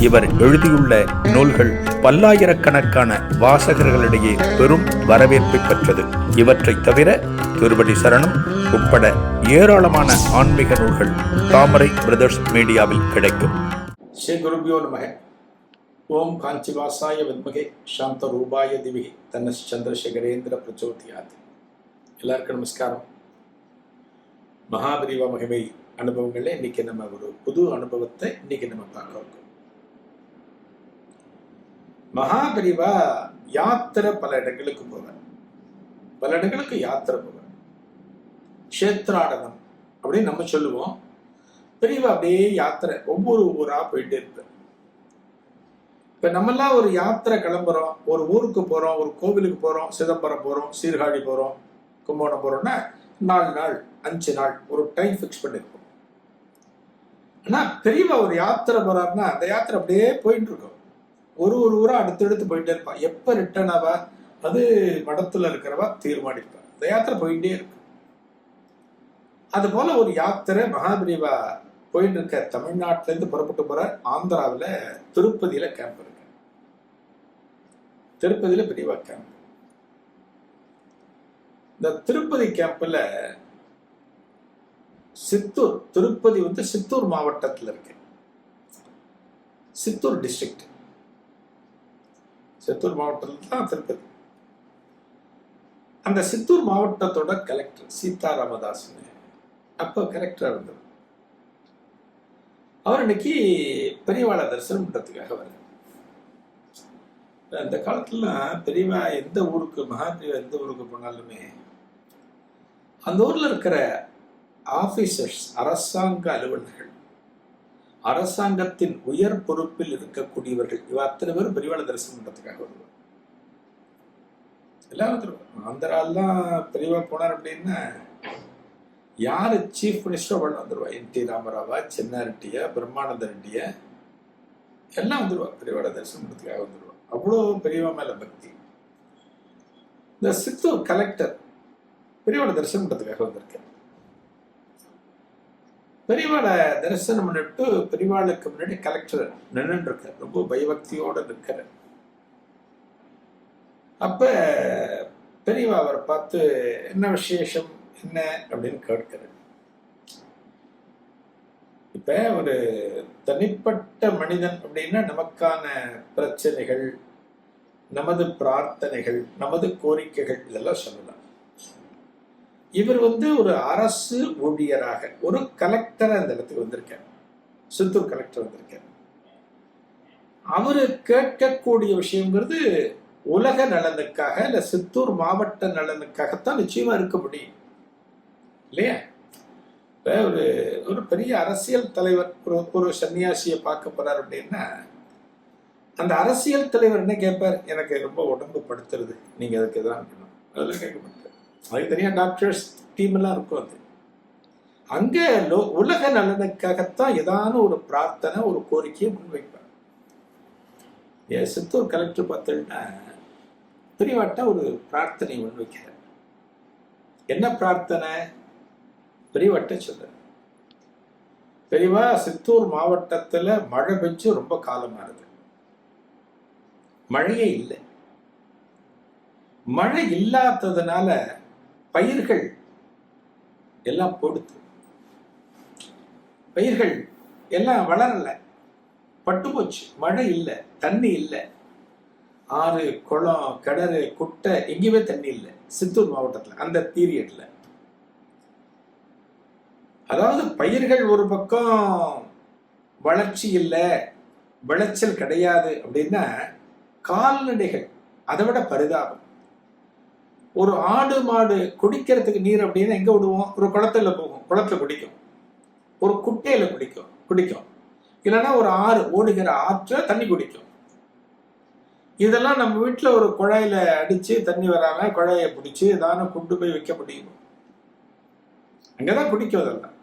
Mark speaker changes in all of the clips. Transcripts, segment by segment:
Speaker 1: இவர் எழுதியுள்ள நூல்கள் பல்லாயிரக்கணக்கான வாசகர்களிடையே பெரும் வரவேற்பை பெற்றது. இவற்றைத் தவிர திருவடி சரணம் உட்பட ஏராளமான ஆன்மீக நூல்கள் தாமரை பிரதர்ஸ் மீடியாவில் கிடைக்கும்.
Speaker 2: ஸ்ரீ குருபியோ நமக. ஓம் காஞ்சிவாசாய வித்மகே. சாந்த ரூபாய திவிகி. தன்ன சந்திரசேகரேந்திர பிரச்சோதியாத். எல்லாருக்கும் நமஸ்காரம். மகாபரிவா மகிமை அனுபவங்களே. இன்னைக்கு நம்ம ஒரு புது அனுபவத்தை இன்னைக்கு நம்ம பார்க்க இருக்கோம் மகாபரிவா யாத்திரை பல இடங்களுக்கு போவார். பல இடங்களுக்கு யாத்திரை போவார். கஷேத்ராடனம் அப்படின்னு நம்ம சொல்லுவோம். பெரியவா அப்படியே யாத்திரை ஒவ்வொரு ஊரா போயிட்டே இருப்பார். இப்ப நம்மெல்லாம் ஒரு யாத்திரை கிளம்புறோம். ஒரு ஊருக்கு போறோம் ஒரு கோவிலுக்கு போறோம் சிதம்பரம் போறோம் சீர்காழி போறோம் கும்பகோணம் போறோம்னா நாலு நாள் அஞ்சு நாள் ஒரு டைம் ஃபிக்ஸ் பண்ணிருக்கோம் ஆனா பெரியவா ஒரு யாத்திரை போறாருன்னா அந்த யாத்திரை அப்படியே போயிட்டு இருக்கோம். ஒரு ஒரு ஊரா அடுத்தடுத்து போயிட்டே இருப்பா. எப்ப ரிட்டர்ன் ஆவா? அது மடத்துல இருக்கிறவா தீர்மானிப்பா. இந்த யாத்திரை போயிட்டே இருக்கு. அது போல ஒரு யாத்திரை மகாபிரிவா போயிட்டு இருக்க தமிழ்நாட்டுல இருந்து புறப்பட்டு போற ஆந்திராவில் திருப்பதியில கேம்ப் இருக்கு. திருப்பதியில பிரிவா கேம்ப் இந்த திருப்பதி கேம்ப்ல சித்தூர் திருப்பதி வந்து சித்தூர் மாவட்டத்தில் இருக்கு. சித்தூர் டிஸ்ட்ரிக்ட் சித்தூர் மாவட்டத்தில் தான் திருப்பதி அந்த சித்தூர் மாவட்டத்தோட கலெக்டர் சீதா ராமதாஸ்னு அப்போ கலெக்டராக இருந்தார். அவர் இன்னைக்கு பெரியவாளை தரிசனம் பண்ணுறதுக்காக வர அந்த காலத்துல பெரியவா எந்த ஊருக்கு மகாபிரிவா எந்த ஊருக்கு போனாலுமே அந்த ஊர்ல இருக்கிற ஆபீசர்ஸ் அரசாங்க அலுவலர்கள் அரசாங்கத்தின் உயர் பொறுப்பில் இருக்கக்கூடியவர்கள். இவ அத்தனை பேரும் பெரியவாளை தரிசனம் பண்றதுக்காக வருவார் எல்லாரும் வந்துருவாங்க ஆந்திராலாம் பெரியவா போனார் அப்படின்னா யாரு சீஃப் மினிஸ்டரோ அவள் வந்துருவா. என் டி ராமராவா சென்னா ரெட்டியா பிரம்மானந்த ரெட்டியா எல்லாம் வந்துருவா. பெரியவாட தரிசனம் பண்ணுறதுக்காக வந்துருவா. அவ்வளோ பெரியவா மேல பக்தி. இந்த சித்தூர் கலெக்டர் பெரியவாட தரிசனம் பண்ணுறதுக்காக வந்திருக்கேன் பெரியவாளை தரிசனம் பண்ணிட்டு பெரியவாளுக்கு முன்னாடி கலெக்டர் நின்றுட்டு ரொம்ப பயபக்தியோடு நிற்கிற அப்ப பெரியவா அவரை பார்த்து என்ன விசேஷம்? என்ன? அப்படின்னு கேட்கிறார். இப்ப ஒரு தனிப்பட்ட மனிதன் அப்படின்னா நமக்கான பிரச்சனைகள் நமது பிரார்த்தனைகள் நமது கோரிக்கைகள் இதெல்லாம் சொல்லலாம். இவர் வந்து ஒரு அரசு ஊழியராக ஒரு கலெக்டர் அந்த இடத்துக்கு வந்திருக்கார். சித்தூர் கலெக்டர் வந்திருக்கார். அவரு கேட்கக்கூடிய விஷயங்கிறது உலக நலனுக்காக இல்ல சித்தூர் மாவட்ட நலனுக்காகத்தான் நிச்சயமா இருக்க முடியும். இல்லையா? இப்போ ஒரு ஒரு பெரிய அரசியல் தலைவர் ஒரு ஒரு சன்னியாசியை பார்க்க போறார் அப்படின்னா அந்த அரசியல் தலைவர் என்ன கேட்பார்? எனக்கு ரொம்ப உடம்பு படுத்துறது. நீங்க அதுக்கு எதாவது பண்ணணும் அதெல்லாம் கேட்க அதுக்கு தனியாக டாக்டர்ஸ் டீம் எல்லாம் இருக்கும் அது. அங்கே லோ உலக நலனுக்காகத்தான் ஏதான ஒரு பிரார்த்தனை ஒரு கோரிக்கையை முன்வைப்பார். என் சித்தூர் கலெக்டர் பார்த்தீங்கன்னா பெரியவாட்ட ஒரு பிரார்த்தனை முன்வைக்கிறார். என்ன பிரார்த்தனை? பெரியவட்ட சொல்ற பெரியவா சித்தூர் மாவட்டத்தில் மழை பெஞ்சு ரொம்ப காலமானது. மழையே இல்லை. மழை இல்லாததுனால பயிர்கள் எல்லாம் போடுது. பயிர்கள் எல்லாம் வளரல. பட்டு போச்சு. மழை இல்லை. தண்ணி இல்லை. ஆறு குளம் கிணறு குட்டை எங்கேயுமே தண்ணி இல்லை. சித்தூர் மாவட்டத்தில் அந்த பீரியட்ல அதாவது பயிர்கள் ஒரு பக்கம் வளர்ச்சி இல்லை விளைச்சல் கிடையாது அப்படின்னா கால்நடைகள் அதை விட பரிதாபம். ஒரு ஆடு மாடு குடிக்கிறதுக்கு நீர் அப்படின்னா எங்கே விடுவோம்? ஒரு குளத்துல போகும். குளத்துல குடிக்கும். ஒரு குட்டையில் குடிக்கும். குடிக்கும். இல்லைன்னா ஒரு ஆறு ஓடுகிற ஆற்ற தண்ணி குடிக்கும். இதெல்லாம் நம்ம வீட்டில் ஒரு குழாயில அடித்து தண்ணி வராமல் குழாயை பிடிச்சி ஏதான கொண்டு போய் வைக்க முடியும். அங்கே தான் குடிக்கும் அதெல்லாம்.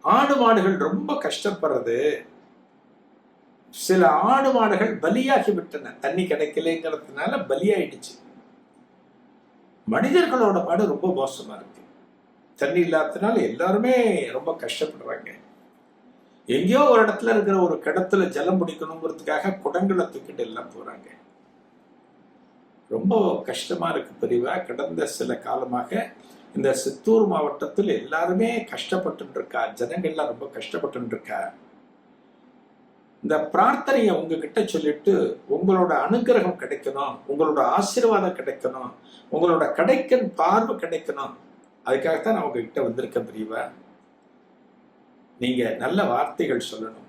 Speaker 2: ஆடு மாடுகள் ரொம்ப கஷ்டப்படுறது. சில ஆடு மாடுகள் பலியாகி விட்டன தண்ணி கிடைக்கலங்கிறதுனால பலியாயிடுச்சு. மனிதர்களோட பாடு ரொம்ப மோசமா இருக்கு. தண்ணி இல்லாததுனால எல்லாருமே ரொம்ப கஷ்டப்படுறாங்க. எங்கேயோ ஒரு இடத்துல இருக்கிற ஒரு கிடத்துல ஜலம் பிடிக்கணுங்கிறதுக்காக குடங்களை தூக்கிட்டு எல்லாம் போறாங்க. ரொம்ப கஷ்டமா இருக்கு பிரிவா கடந்த சில காலமாக இந்த சித்தூர் மாவட்டத்தில் எல்லாருமே கஷ்டப்பட்டு இருக்கா. ஜனங்கள்லாம் ரொம்ப கஷ்டப்பட்டு இருக்கா. இந்த பிரார்த்தனையை உங்ககிட்ட சொல்லிட்டு உங்களோட அனுகிரகம் கிடைக்கணும் உங்களோட ஆசீர்வாதம் கிடைக்கணும் உங்களோட கடைக்கன் பார்வை கிடைக்கணும். அதுக்காகத்தான் நான் உங்ககிட்ட வந்திருக்கேன் பிரிவா. நீங்க நல்ல வார்த்தைகள் சொல்லணும்.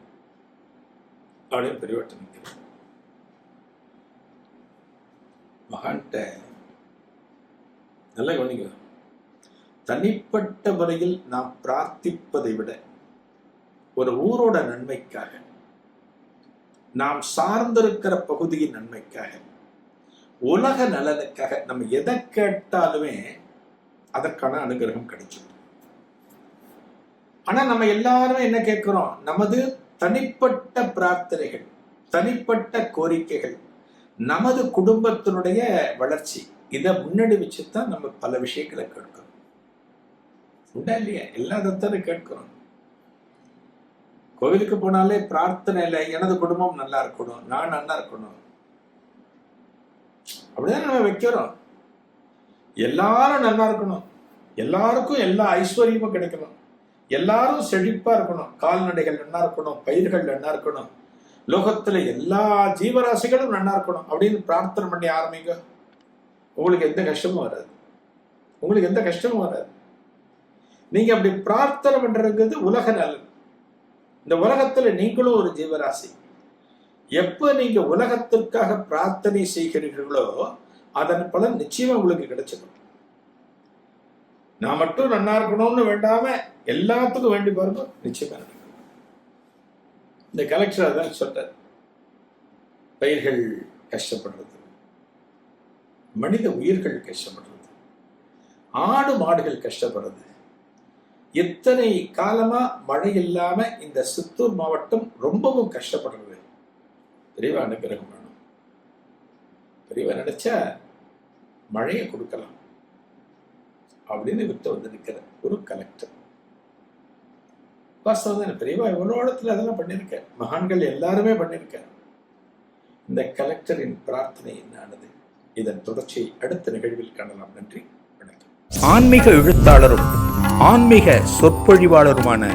Speaker 2: அப்படின்னு பெரியவட்ட மகான்கிட்ட நல்ல கவனிங்க. தனிப்பட்ட முறையில் நாம் பிரார்த்திப்பதை விட ஒரு ஊரோட நன்மைக்காக நாம் சார்ந்திருக்கிற பகுதியின் நன்மைக்காக உலக நலனுக்காக நம்ம எதை கேட்டாலுமே அதற்கான அனுகிரகம் கிடைச்சிடும் ஆனா நம்ம எல்லாரும் என்ன கேட்கிறோம்? நமது தனிப்பட்ட பிரார்த்தனைகள் தனிப்பட்ட கோரிக்கைகள் நமது குடும்பத்தினுடைய வளர்ச்சி இதை முன்னாடி வச்சுதான் நம்ம பல விஷயங்களை கேட்கிறோம். உண்டா இல்லையா? எல்லாத்தையும் கேட்கிறோம். கோவிலுக்கு போனாலே பிரார்த்தனை இல்லை. எனது குடும்பம் நல்லா இருக்கணும். நான் நல்லா இருக்கணும். அப்படிதான் நம்ம வைக்கிறோம். எல்லாரும் நல்லா இருக்கணும். எல்லாருக்கும் எல்லா ஐஸ்வர்யமும் கிடைக்கணும். எல்லாரும் செழிப்பா இருக்கணும். கால்நடைகள் நல்லா இருக்கணும். பயிர்கள் நல்லா இருக்கணும். லோகத்துல எல்லா ஜீவராசிகளும் நல்லா இருக்கணும் அப்படின்னு பிரார்த்தனை பண்ணி ஆரம்பிங்க. உங்களுக்கு எந்த கஷ்டமும் வராது. உங்களுக்கு எந்த கஷ்டமும் வராது. நீங்க அப்படி பிரார்த்தனை பண்றதுங்கிறது உலக நலன். இந்த உலகத்துல நீங்களும் ஒரு ஜீவராசி. எப்ப நீங்க உலகத்திற்காக பிரார்த்தனை செய்கிறீர்களோ அதன் பலன் நிச்சயமா உங்களுக்கு கிடைச்சிடும். நான் மட்டும் நன்னா இருக்கணும்னு வேண்டாம எல்லாத்துக்கும் வேண்டி பாருங்க நிச்சயமா இந்த கலெக்டர் அதான் சொல்றார். பயிர்கள் கஷ்டப்படுறது. மனித உயிர்கள் கஷ்டப்படுறது. ஆடு மாடுகள் கஷ்டப்படுறது. எத்தனை காலமா மழை இல்லாம இந்த சித்தூர் மாவட்டம் ரொம்பவும் கஷ்டப்படுறது பெரியவா அனுகிரகம் வேணும் பெரியவா நினைச்சா மழையை கொடுக்கலாம். அப்படின்னு விட்டு வந்து நிற்கிற ஒரு கலெக்டர் வாஸ்தவம் பெரியவா எவ்வளோ இடத்துல அதெல்லாம் பண்ணியிருக்கேன் மகான்கள் எல்லாருமே பண்ணியிருக்கேன் இந்த கலெக்டரின் பிரார்த்தனை என்னானது? இதன் தொடர்ச்சியை அடுத்த நிகழ்வில் காணலாம். நன்றி வணக்கம்.
Speaker 1: ஆன்மீக எழுத்தாளரும் ஆன்மீக சொற்பொழிவாளருமான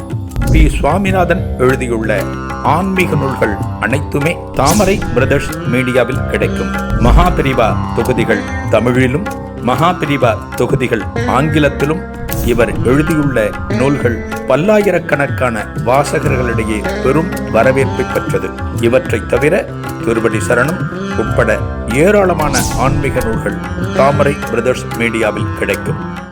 Speaker 1: பி. சுவாமிநாதன் எழுதியுள்ள ஆன்மீக நூல்கள் அனைத்துமே தாமரை பிரதர்ஸ் மீடியாவில் கிடைக்கும். மகாபிரிவா தொகுதிகள் தமிழிலும் மகாபிரிவா தொகுதிகள் ஆங்கிலத்திலும் இவர் எழுதியுள்ள நூல்கள் பல்லாயிரக்கணக்கான வாசகர்களிடையே பெரும் வரவேற்பை பெற்றது. இவற்றைத் தவிர திருவடி சரணம் உட்பட ஏராளமான ஆன்மீக நூல்கள் தாமரை பிரதர்ஸ் மீடியாவில் கிடைக்கும்.